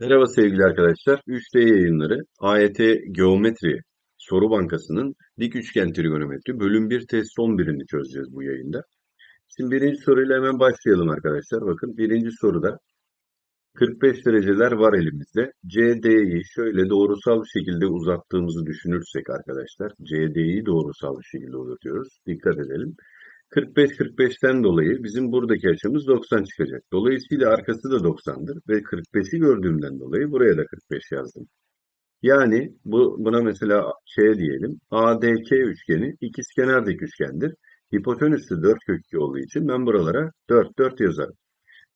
Merhaba sevgili arkadaşlar. 3D yayınları AYT Geometri Soru Bankası'nın dik üçgen trigonometri bölüm 1 test 11'ini çözeceğiz bu yayında. Şimdi birinci soruyla hemen başlayalım arkadaşlar. Bakın birinci soruda 45 dereceler var elimizde. CD'yi şöyle doğrusal şekilde uzattığımızı düşünürsek arkadaşlar. CD'yi doğrusal şekilde uzatıyoruz. Dikkat edelim. 45-45'ten dolayı bizim buradaki açımız 90 çıkacak. Dolayısıyla arkası da 90'dır ve 45'i gördüğümden dolayı buraya da 45 yazdım. Yani bu buna mesela şey diyelim. ADK üçgeni ikizkenar dik üçgendir. Hipotenüsü 4 kök 2 olduğu için ben buralara 4 4 yazarım.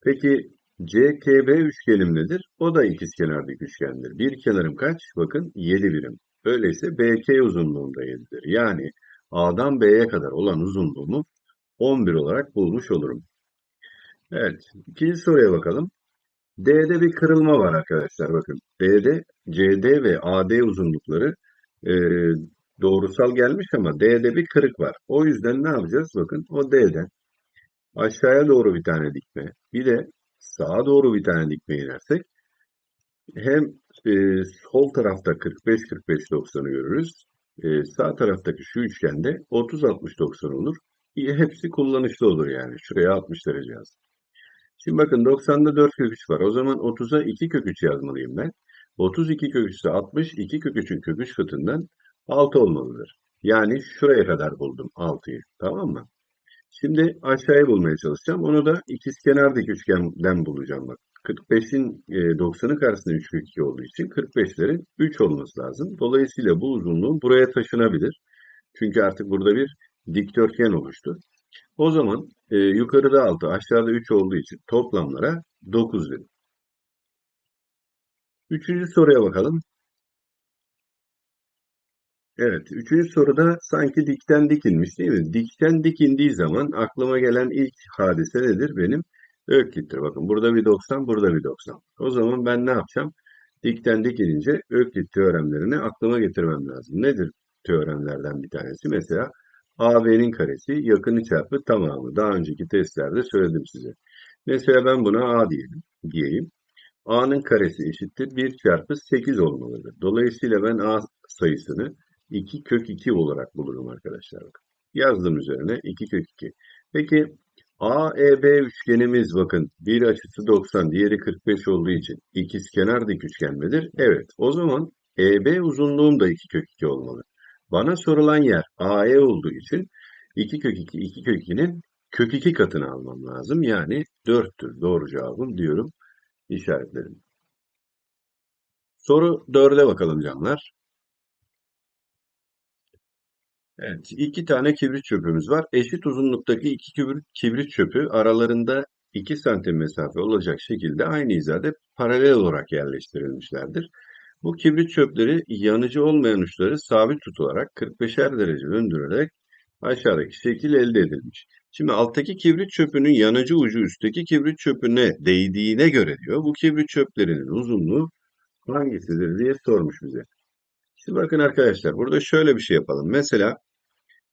Peki CKB üçgenim nedir? O da ikizkenar dik üçgendir. Bir kenarım kaç? Bakın 7 birim. Öyleyse BK uzunluğum da 7'dir. Yani A'dan B'ye kadar olan uzunluğumu 11 olarak bulmuş olurum. Evet, ikinci soruya bakalım. D'de bir kırılma var arkadaşlar. Bakın, D'de CD ve AD uzunlukları e, doğrusal gelmiş ama D'de bir kırık var. O yüzden ne yapacağız? Bakın, o D'den aşağıya doğru bir tane dikme, bir de sağa doğru bir tane dikme inersek hem e, sol tarafta 45-45-90'ı görürüz. E, sağ taraftaki şu üçgende 30-60-90 olur. Hepsi kullanışlı olur yani. Şuraya 60 derece yazdım. Şimdi bakın 90'da 4 kök 3 var. O zaman 30'a 2 kök 3 yazmalıyım ben. 32 kök 3 ise 60, 2 kök 3'ün kök 3 katından 6 olmalıdır. Yani şuraya kadar buldum 6'yı. Tamam mı? Şimdi aşağıya bulmaya çalışacağım. Onu da ikizkenardaki üçgenden bulacağım. Bak 45'in 90'ın karşısında 3 kök 2 olduğu için 45'lerin 3 olması lazım. Dolayısıyla bu uzunluğun buraya taşınabilir. Çünkü artık burada bir dikdörtgen oluştu. O zaman e, yukarıda 6, aşağıda 3 olduğu için toplamlara 9 dedim. Üçüncü soruya bakalım. Evet, üçüncü soruda sanki dikten dikilmiş değil mi? Dikten dikindiği zaman aklıma gelen ilk hadise nedir? Benim Öklit'tir. Bakın burada bir 90, burada bir 90. O zaman ben ne yapacağım? Dikten dikilince Öklit teoremlerini aklıma getirmem lazım. Nedir teoremlerden bir tanesi? Mesela AB'nin karesi yakını çarpı tamamı. Daha önceki testlerde söyledim size. Mesela ben buna A diyelim, diyeyim. A'nın karesi eşittir 1 çarpı 8 olmalıdır. Dolayısıyla ben A sayısını 2 kök 2 olarak bulurum arkadaşlar. Yazdım üzerine 2 kök 2. Peki AEB üçgenimiz bakın bir açısı 90, diğeri 45 olduğu için ikizkenar dik üçgen midir? Evet. O zaman EB uzunluğum da 2 kök 2 olmalı. Bana sorulan yer AE olduğu için 2 kök 2, 2 kök 2'nin kök 2 katını almam lazım. Yani 4'tür doğru cevabım diyorum. İşaretledim. Soru 4'e bakalım canlar. Evet, iki tane kibrit çöpümüz var. Eşit uzunluktaki iki kibrit çöpü aralarında 2 santim mesafe olacak şekilde aynı hizada paralel olarak yerleştirilmişlerdir. Bu kibrit çöpleri yanıcı olmayan uçları sabit tutularak 45'er derece döndürerek aşağıdaki şekil elde edilmiş. Şimdi alttaki kibrit çöpünün yanıcı ucu üstteki kibrit çöpüne değdiğine göre diyor. Bu kibrit çöplerinin uzunluğu hangisidir diye sormuş bize. Şimdi bakın arkadaşlar burada şöyle bir şey yapalım. Mesela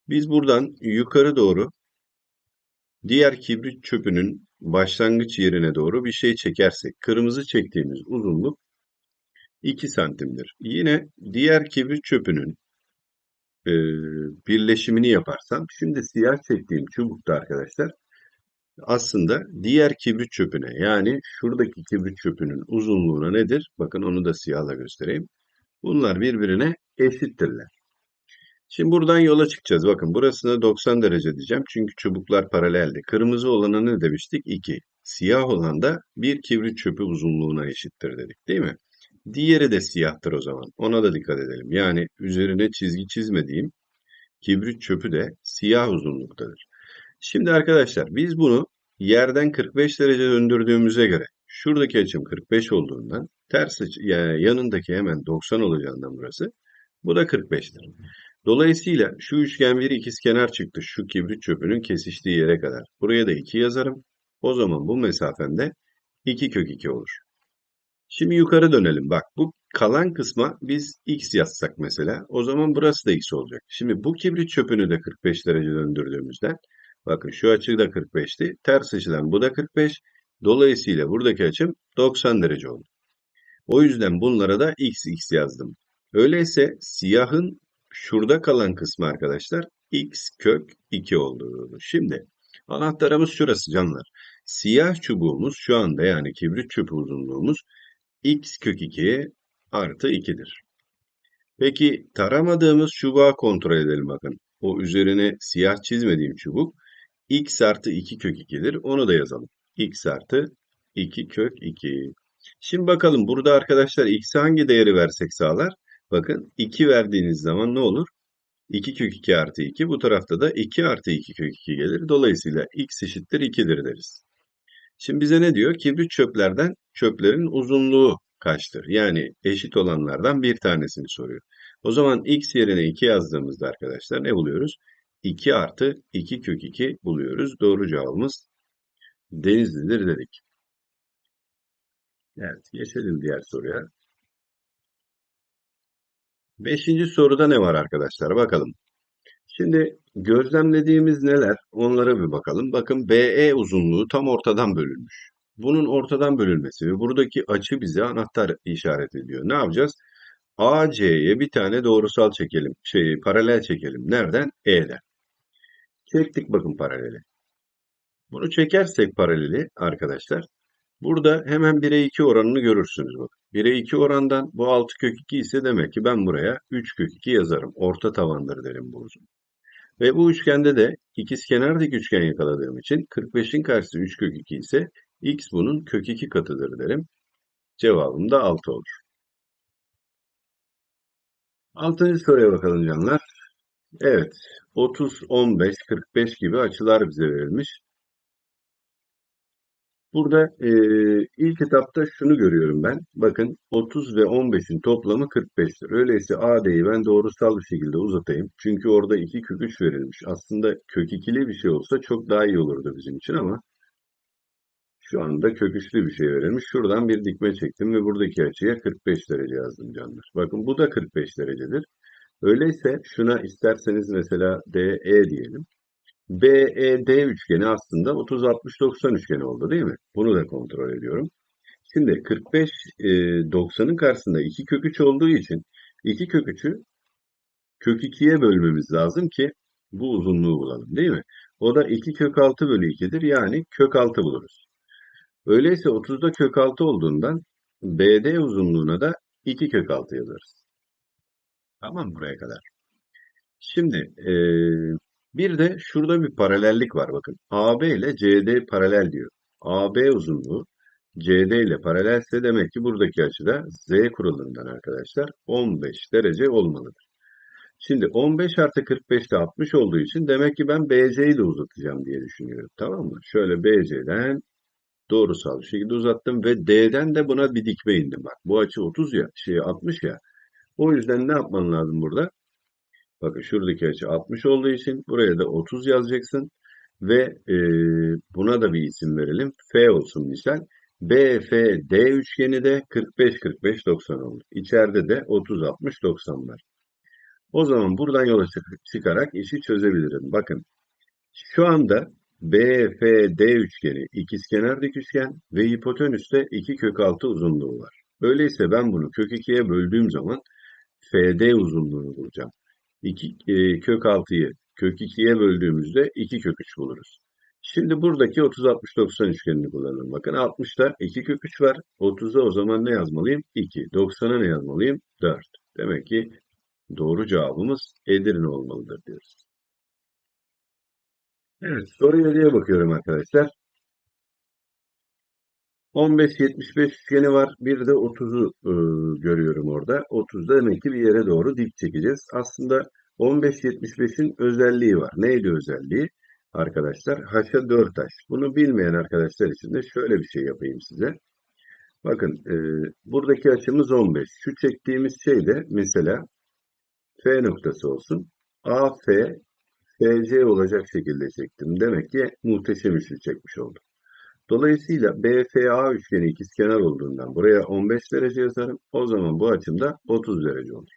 biz buradan yukarı doğru diğer kibrit çöpünün başlangıç yerine doğru bir şey çekersek kırmızı çektiğimiz uzunluk 2 santimdir. Yine diğer kibrit çöpünün e, birleşimini yaparsam şimdi siyah çektiğim çubukta arkadaşlar aslında diğer kibrit çöpüne yani şuradaki kibrit çöpünün uzunluğuna nedir? Bakın onu da siyahla göstereyim. Bunlar birbirine eşittirler. Şimdi buradan yola çıkacağız. Bakın burasına 90 derece diyeceğim. Çünkü çubuklar paraleldi. Kırmızı olana ne demiştik? 2. Siyah olan da bir kibrit çöpü uzunluğuna eşittir dedik değil mi? Diğeri de siyahtır o zaman. Ona da dikkat edelim. Yani üzerine çizgi çizmediğim kibrit çöpü de siyah uzunluktadır. Şimdi arkadaşlar biz bunu yerden 45 derece döndürdüğümüze göre şuradaki açım 45 olduğundan ters açı, yani yanındaki hemen 90 olacağından burası bu da 45'tir. Dolayısıyla şu üçgen bir ikizkenar çıktı şu kibrit çöpünün kesiştiği yere kadar. Buraya da 2 yazarım. O zaman bu mesafemde 2 kök 2 olur. Şimdi yukarı dönelim. Bak bu kalan kısma biz x yazsak mesela. O zaman burası da x olacak. Şimdi bu kibrit çöpünü de 45 derece döndürdüğümüzden bakın şu açı da 45'ti. Ters açıdan bu da 45. Dolayısıyla buradaki açım 90 derece oldu. O yüzden bunlara da x x yazdım. Öyleyse siyahın şurada kalan kısmı arkadaşlar x kök 2 oldu. Şimdi anahtarımız şurası canlar. Siyah çubuğumuz şu anda yani kibrit çubuğu uzunluğumuz x kök 2 artı 2'dir. Peki taramadığımız çubuğa kontrol edelim bakın. O üzerine siyah çizmediğim çubuk x artı 2 kök 2'dir. Onu da yazalım. x artı 2 kök 2. Şimdi bakalım burada arkadaşlar x'e hangi değeri versek sağlar? Bakın 2 verdiğiniz zaman ne olur? 2 kök 2 artı 2. Bu tarafta da 2 artı 2 kök 2 gelir. Dolayısıyla x eşittir 2'dir deriz. Şimdi bize ne diyor? Kibrit çöplerden çöplerin uzunluğu kaçtır? Yani eşit olanlardan bir tanesini soruyor. O zaman x yerine 2 yazdığımızda arkadaşlar ne buluyoruz? 2 artı 2 kök 2 buluyoruz. Doğru cevabımız Denizli'dir dedik. Evet, geçelim diğer soruya. Beşinci soruda ne var arkadaşlar? Bakalım. Şimdi gözlemlediğimiz neler? Onlara bir bakalım. Bakın BE uzunluğu tam ortadan bölünmüş. Bunun ortadan bölünmesi ve buradaki açı bize anahtar işaret ediyor. Ne yapacağız? AC'ye bir tane doğrusal çekelim. Şey, paralel çekelim. Nereden? E'den. Çektik bakın paraleli. Bunu çekersek paraleli arkadaşlar. Burada hemen 1'e 2 oranını görürsünüz bak. 1'e 2 orandan bu 6 kök 2 ise demek ki ben buraya 3 kök 2 yazarım. Orta tavandır derim bu uzun. Ve bu üçgende de ikizkenar dik üçgen yakaladığım için 45'in karşısı 3 kök 2 ise x bunun kök 2 katıdır derim. Cevabım da 6 olur. Altıncı soruya bakalım canlar. Evet, 30, 15, 45 gibi açılar bize verilmiş. Burada e, ilk etapta şunu görüyorum ben. Bakın 30 ve 15'in toplamı 45'tir. Öyleyse AD'yi ben doğrusal bir şekilde uzatayım. Çünkü orada 2 kök 3 verilmiş. Aslında kök 2'li bir şey olsa çok daha iyi olurdu bizim için ama şu anda kök 3'lü bir şey verilmiş. Şuradan bir dikme çektim ve buradaki açıya 45 derece yazdım canlar. Bakın bu da 45 derecedir. Öyleyse şuna isterseniz mesela DE diyelim. BED üçgeni aslında 30-60-90 üçgeni oldu değil mi? Bunu da kontrol ediyorum. Şimdi 45 90'ın karşısında 2 kök 3 olduğu için 2 kök 3'ü kök 2'ye bölmemiz lazım ki bu uzunluğu bulalım değil mi? O da 2 kök 6 bölü 2'dir. Yani kök 6 buluruz. Öyleyse 30'da kök 6 olduğundan BD uzunluğuna da 2 kök 6 yazarız. Tamam buraya kadar. Şimdi e, bir de şurada bir paralellik var bakın. AB ile CD paralel diyor. AB uzunluğu CD ile paralelse demek ki buradaki açıda Z kuralından arkadaşlar 15 derece olmalıdır. Şimdi 15 artı 45 de 60 olduğu için demek ki ben BC'yi de uzatacağım diye düşünüyorum. Tamam mı? Şöyle BC'den doğrusal bir şekilde uzattım ve D'den de buna bir dikme indim. Bak bu açı 30 ya, şey 60 ya. O yüzden ne yapman lazım burada? Bakın şuradaki açı 60 olduğu için buraya da 30 yazacaksın. Ve e, buna da bir isim verelim. F olsun misal. BFD üçgeni de 45-45-90 olur. İçeride de 30-60-90 var. O zaman buradan yola çıkarak işi çözebilirim. Bakın şu anda BFD üçgeni ikizkenar dik üçgen ve hipotenüste 2 kök 6 uzunluğu var. Öyleyse ben bunu kök 2'ye böldüğüm zaman FD uzunluğunu bulacağım. 2 e, kök 6'yı kök 2'ye böldüğümüzde 2 kök 3 buluruz. Şimdi buradaki 30-60-90 üçgenini kullanalım. Bakın 60'da 2 kök 3 var. 30'da o zaman ne yazmalıyım? 2. 90'a ne yazmalıyım? 4. Demek ki doğru cevabımız Edirne olmalıdır diyoruz. Evet soru 7'ye bakıyorum arkadaşlar. 15-75 üçgeni var. Bir de 30'u e, görüyorum orada. 30'da demek ki bir yere doğru dik çekeceğiz. Aslında 15-75'in özelliği var. Neydi özelliği? Arkadaşlar haşa 4 taş. Bunu bilmeyen arkadaşlar için de şöyle bir şey yapayım size. Bakın e, buradaki açımız 15. Şu çektiğimiz şey de mesela F noktası olsun. AF FC olacak şekilde çektim. Demek ki muhteşem üçlü çekmiş oldum. Dolayısıyla BFA üçgeni ikizkenar olduğundan buraya 15 derece yazarım. O zaman bu açımda 30 derece olur.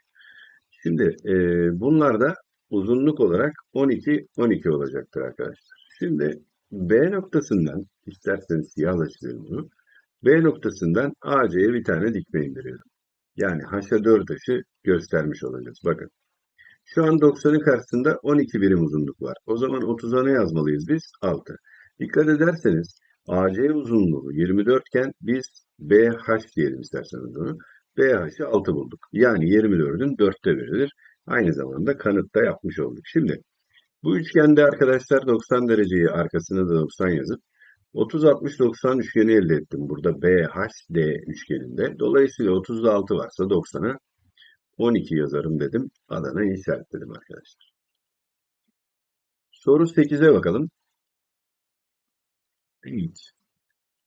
Şimdi e, bunlar da uzunluk olarak 12 12 olacaktır arkadaşlar. Şimdi B noktasından isterseniz siyahlaştırın bunu. B noktasından AC'ye bir tane dikme indiriyorum. Yani H'a 4 H'ı göstermiş olacağız. Bakın. Şu an 90'ın karşısında 12 birim uzunluk var. O zaman 30'a ne yazmalıyız biz? 6. Dikkat ederseniz AC uzunluğu 24 iken biz BH diyelim isterseniz onu. BH'ı 6 bulduk. Yani 24'ün 4'te verilir. Aynı zamanda kanıtta yapmış olduk. Şimdi bu üçgende arkadaşlar 90 dereceyi arkasına da 90 yazıp 30-60-90 üçgeni elde ettim. Burada BHD üçgeninde. Dolayısıyla 30'da 6 varsa 90'a 12 yazarım dedim. Adana'yı işaretledim arkadaşlar. Soru 8'e bakalım. Evet.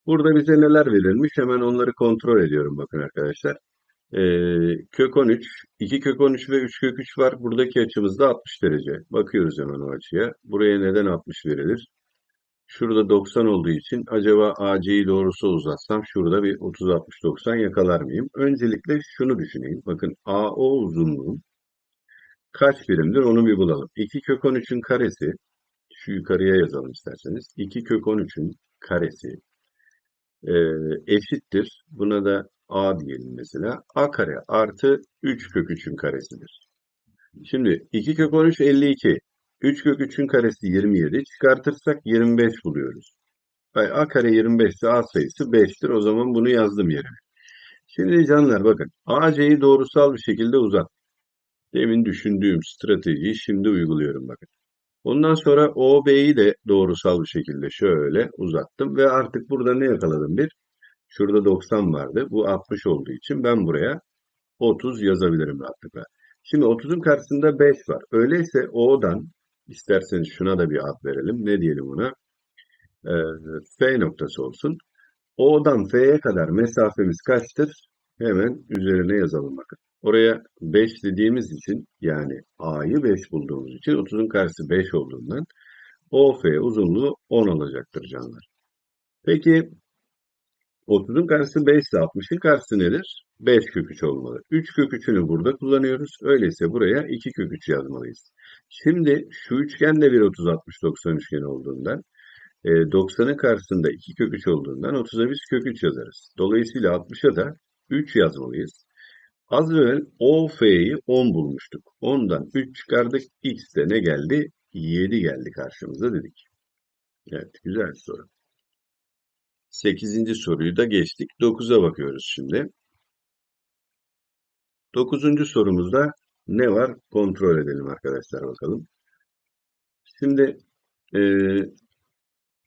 Burada bize neler verilmiş? Hemen onları kontrol ediyorum bakın arkadaşlar. Ee, kök 13, 2 kök 13 ve 3 kök 3 var. Buradaki açımız da 60 derece. Bakıyoruz hemen o açıya. Buraya neden 60 verilir? Şurada 90 olduğu için acaba AC'yi doğrusu uzatsam şurada bir 30-60-90 yakalar mıyım? Öncelikle şunu düşüneyim. Bakın AO uzunluğu kaç birimdir onu bir bulalım. 2 kök 13'ün karesi şu yukarıya yazalım isterseniz. 2 kök 13'ün karesi e, eşittir. Buna da A diyelim mesela. A kare artı 3 kök 3'ün karesidir. Şimdi 2 kök 13 52. 3 kök 3'ün karesi 27. Çıkartırsak 25 buluyoruz. Ay, A kare 25 ise A sayısı 5'tir. O zaman bunu yazdım yerine. Şimdi canlar bakın. AC'yi doğrusal bir şekilde uzat. Demin düşündüğüm stratejiyi şimdi uyguluyorum bakın. Ondan sonra OB'yi de doğrusal bir şekilde şöyle uzattım ve artık burada ne yakaladım bir? Şurada 90 vardı. Bu 60 olduğu için ben buraya 30 yazabilirim rahatlıkla. Şimdi 30'un karşısında 5 var. Öyleyse O'dan isterseniz şuna da bir ad verelim. Ne diyelim ona? Ee, F noktası olsun. O'dan F'ye kadar mesafemiz kaçtır? Hemen üzerine yazalım bakın. Oraya 5 dediğimiz için yani A'yı 5 bulduğumuz için 30'un karşısı 5 olduğundan OF uzunluğu 10 olacaktır canlar. Peki 30'un karşısı 5 ise 60'ın karşısı nedir? 5 kök 3 olmalı. 3 kök 3'ünü burada kullanıyoruz. Öyleyse buraya 2 kök 3 yazmalıyız. Şimdi şu üçgen de bir 30-60-90 üçgeni olduğundan 90'ın e, karşısında 2 kök 3 olduğundan 30'a biz kök 3 yazarız. Dolayısıyla 60'a da 3 yazmalıyız. Az evvel OF'yi 10 bulmuştuk. 10'dan 3 çıkardık. X de ne geldi? 7 geldi karşımıza dedik. Evet güzel soru. 8. soruyu da geçtik. 9'a bakıyoruz şimdi. 9. sorumuzda ne var? Kontrol edelim arkadaşlar bakalım. Şimdi e,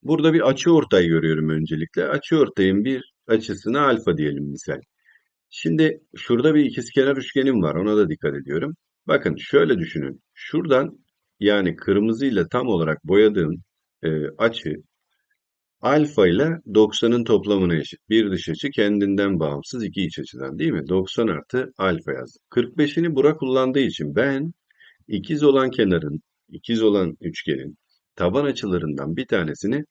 burada bir açı ortay görüyorum öncelikle. Açı ortayın bir açısına alfa diyelim misal. Şimdi şurada bir ikizkenar üçgenim var. Ona da dikkat ediyorum. Bakın şöyle düşünün. Şuradan yani kırmızıyla tam olarak boyadığım e, açı alfa ile 90'ın toplamına eşit. Bir dış açı kendinden bağımsız iki iç açıdan değil mi? 90 artı alfa yazdım. 45'ini bura kullandığı için ben ikiz olan kenarın, ikiz olan üçgenin taban açılarından bir tanesini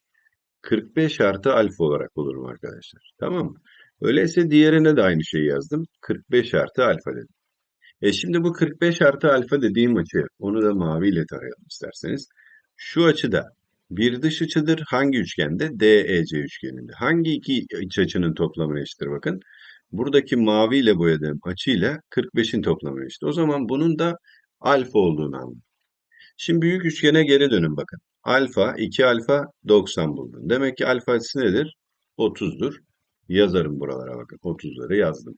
45 artı alfa olarak bulurum arkadaşlar. Tamam mı? Öyleyse diğerine de aynı şeyi yazdım. 45 artı alfa dedim. E şimdi bu 45 artı alfa dediğim açı, onu da maviyle tarayalım isterseniz. Şu açıda bir dış açıdır. Hangi üçgende? DEC üçgeninde. Hangi iki iç açının toplamı eşittir bakın. Buradaki maviyle boyadığım açıyla 45'in toplamı eşit. O zaman bunun da alfa olduğunu anladım. Şimdi büyük üçgene geri dönün bakın. Alfa, 2 alfa 90 buldum. Demek ki alfa açısı nedir? 30'dur. Yazarım buralara bakın. 30'ları yazdım.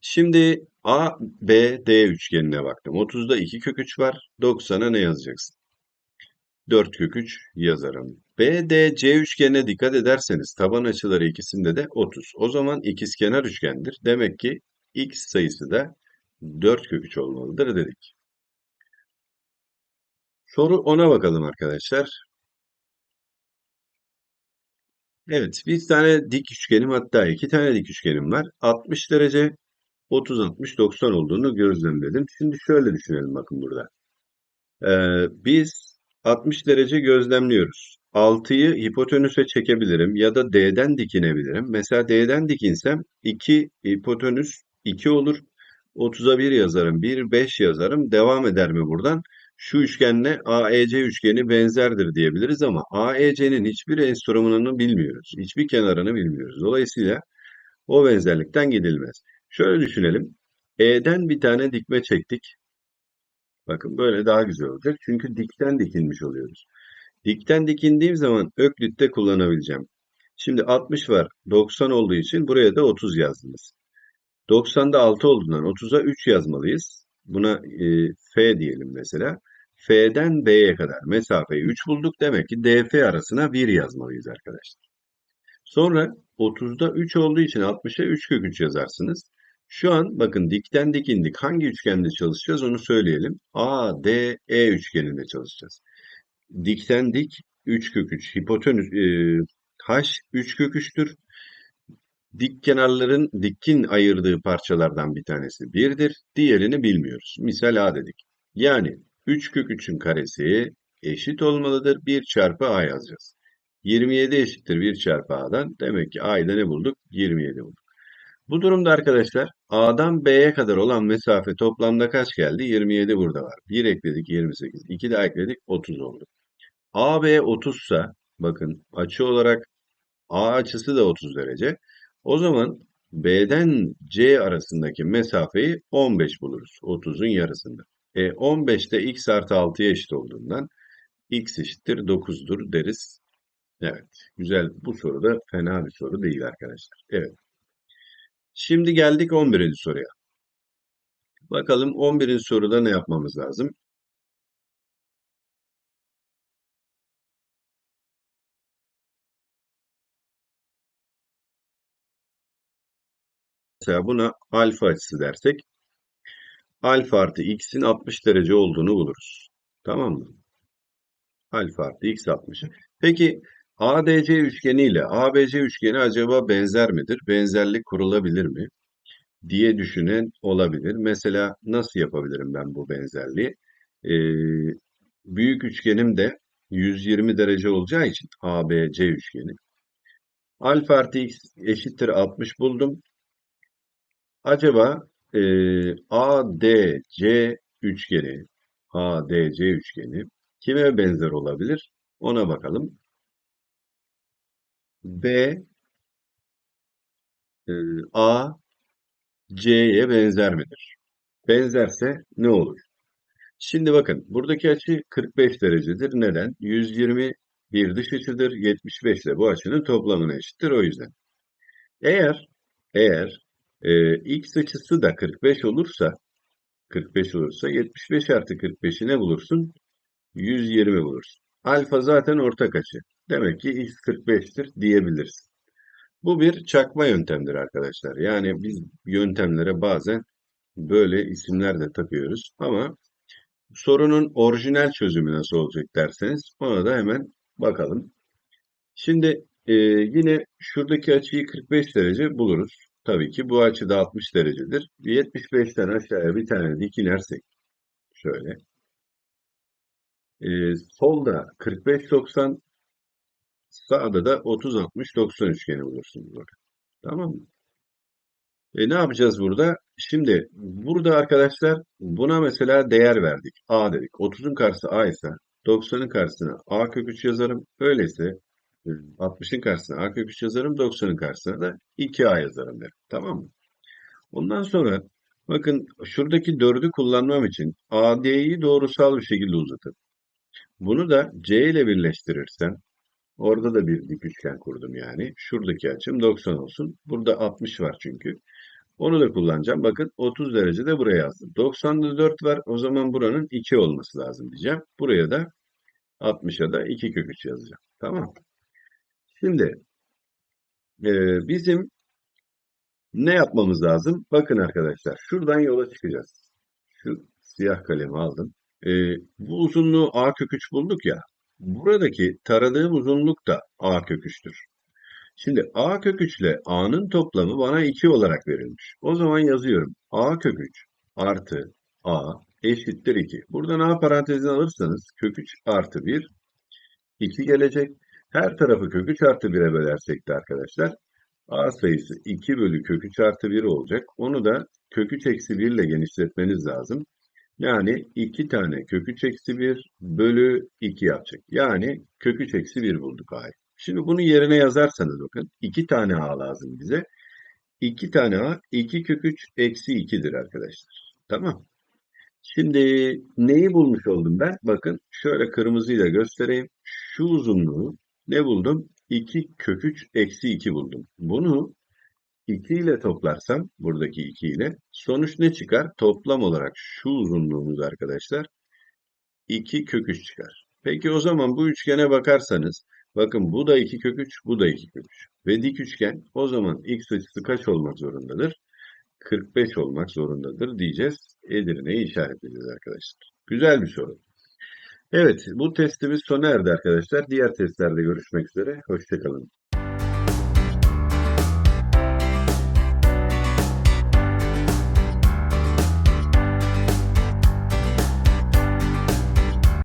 Şimdi A, B, D üçgenine baktım. 30'da 2 kök 3 var. 90'a ne yazacaksın? 4 kök 3 yazarım. B, D, C üçgenine dikkat ederseniz taban açıları ikisinde de 30. O zaman ikizkenar üçgendir. Demek ki x sayısı da 4 kök 3 olmalıdır dedik. Soru 10'a bakalım arkadaşlar. Evet, bir tane dik üçgenim hatta iki tane dik üçgenim var. 60 derece 30 60 90 olduğunu gözlemledim. Şimdi şöyle düşünelim bakın burada. Ee, biz 60 derece gözlemliyoruz. 6'yı hipotenüse çekebilirim ya da D'den dikinebilirim. Mesela D'den dikinsem 2 hipotenüs 2 olur. 30'a 1 yazarım. 1 5 yazarım. Devam eder mi buradan? şu üçgenle AEC üçgeni benzerdir diyebiliriz ama AEC'nin hiçbir enstrümanını bilmiyoruz. Hiçbir kenarını bilmiyoruz. Dolayısıyla o benzerlikten gidilmez. Şöyle düşünelim. E'den bir tane dikme çektik. Bakın böyle daha güzel olacak. Çünkü dikten dikilmiş oluyoruz. Dikten dikindiğim zaman Öklit'te kullanabileceğim. Şimdi 60 var. 90 olduğu için buraya da 30 yazdınız. 90'da 6 olduğundan 30'a 3 yazmalıyız. Buna e, F diyelim mesela. F'den B'ye kadar mesafeyi 3 bulduk. Demek ki DF arasına 1 yazmalıyız arkadaşlar. Sonra 30'da 3 olduğu için 60'a 3 kök 3 yazarsınız. Şu an bakın dikten dikindik. Hangi üçgende çalışacağız onu söyleyelim. A, D, E üçgeninde çalışacağız. Dikten dik 3 kök 3. Hipotenüs e, H 3 kök 3'tür. Dik kenarların dikin ayırdığı parçalardan bir tanesi 1'dir. Diğerini bilmiyoruz. Misal A dedik. Yani 3 kök 3'ün karesi eşit olmalıdır. 1 çarpı A yazacağız. 27 eşittir 1 çarpı A'dan. Demek ki A'yı ne bulduk? 27 bulduk. Bu durumda arkadaşlar A'dan B'ye kadar olan mesafe toplamda kaç geldi? 27 burada var. 1 ekledik 28. 2 daha ekledik 30 oldu. AB 30 ise bakın açı olarak A açısı da 30 derece. O zaman B'den C arasındaki mesafeyi 15 buluruz. 30'un yarısında. E 15 de x artı 6'ya eşit olduğundan x eşittir 9'dur deriz. Evet. Güzel. Bu soru da fena bir soru değil arkadaşlar. Evet. Şimdi geldik 11. soruya. Bakalım 11. soruda ne yapmamız lazım? Mesela buna alfa açısı dersek alfa artı x'in 60 derece olduğunu buluruz. Tamam mı? Alfa artı x 60. Peki ADC üçgeni ile ABC üçgeni acaba benzer midir? Benzerlik kurulabilir mi? diye düşünen olabilir. Mesela nasıl yapabilirim ben bu benzerliği? Ee, büyük üçgenim de 120 derece olacağı için ABC üçgeni. Alfa artı x eşittir 60 buldum. Acaba e, ADC üçgeni ADC üçgeni kime benzer olabilir? Ona bakalım. B e, A C'ye benzer midir? Benzerse ne olur? Şimdi bakın buradaki açı 45 derecedir. Neden? 120 bir dış açıdır. 75 ile bu açının toplamına eşittir. O yüzden. Eğer eğer e, x açısı da 45 olursa 45 olursa 75 artı 45'i ne bulursun? 120 bulursun. Alfa zaten ortak açı. Demek ki x 45'tir diyebiliriz. Bu bir çakma yöntemdir arkadaşlar. Yani biz yöntemlere bazen böyle isimler de takıyoruz. Ama sorunun orijinal çözümü nasıl olacak derseniz ona da hemen bakalım. Şimdi e, yine şuradaki açıyı 45 derece buluruz. Tabii ki bu açı da 60 derecedir. 75'ten aşağıya bir tane dik inersek şöyle. E, solda 45-90 sağda da 30-60-90 üçgeni bulursunuz. Bakın. Tamam mı? E ne yapacağız burada? Şimdi burada arkadaşlar buna mesela değer verdik. A dedik. 30'un karşısı A ise 90'ın karşısına A kök 3 yazarım. Öyleyse 60'ın karşısına A kök 3 yazarım. 90'ın karşısına da 2A yazarım derim. Tamam mı? Ondan sonra bakın şuradaki 4'ü kullanmam için AD'yi doğrusal bir şekilde uzatırım. Bunu da C ile birleştirirsem orada da bir dik üçgen kurdum yani. Şuradaki açım 90 olsun. Burada 60 var çünkü. Onu da kullanacağım. Bakın 30 derece de buraya yazdım. 90'da 4 var. O zaman buranın 2 olması lazım diyeceğim. Buraya da 60'a da 2 kök 3 yazacağım. Tamam. Şimdi e, bizim ne yapmamız lazım? Bakın arkadaşlar şuradan yola çıkacağız. Şu siyah kalemi aldım. E, bu uzunluğu a kök 3 bulduk ya. Buradaki taradığım uzunluk da a kök 3'tür. Şimdi a kök 3 ile a'nın toplamı bana 2 olarak verilmiş. O zaman yazıyorum. a kök 3 artı a eşittir 2. Buradan a parantezini alırsanız kök 3 artı 1 2 gelecek. Her tarafı kök 3 artı 1'e bölersek de arkadaşlar a sayısı 2 bölü kök 3 artı 1 olacak. Onu da kök 3 eksi 1 ile genişletmeniz lazım. Yani 2 tane kök 3 eksi 1 bölü 2 yapacak. Yani kök 3 eksi 1 bulduk a'yı. Şimdi bunu yerine yazarsanız bakın 2 tane a lazım bize. 2 tane a 2 kök 3 eksi 2'dir arkadaşlar. Tamam. Şimdi neyi bulmuş oldum ben? Bakın şöyle kırmızıyla göstereyim. Şu uzunluğu ne buldum? 2 kök 3 eksi 2 buldum. Bunu 2 ile toplarsam buradaki 2 ile sonuç ne çıkar? Toplam olarak şu uzunluğumuz arkadaşlar 2 kök 3 çıkar. Peki o zaman bu üçgene bakarsanız bakın bu da 2 kök 3 bu da 2 kök 3 ve dik üçgen o zaman x açısı kaç olmak zorundadır? 45 olmak zorundadır diyeceğiz. Edirne'yi işaretleyeceğiz arkadaşlar. Güzel bir soru. Evet bu testimiz sona erdi arkadaşlar. Diğer testlerde görüşmek üzere. Hoşçakalın.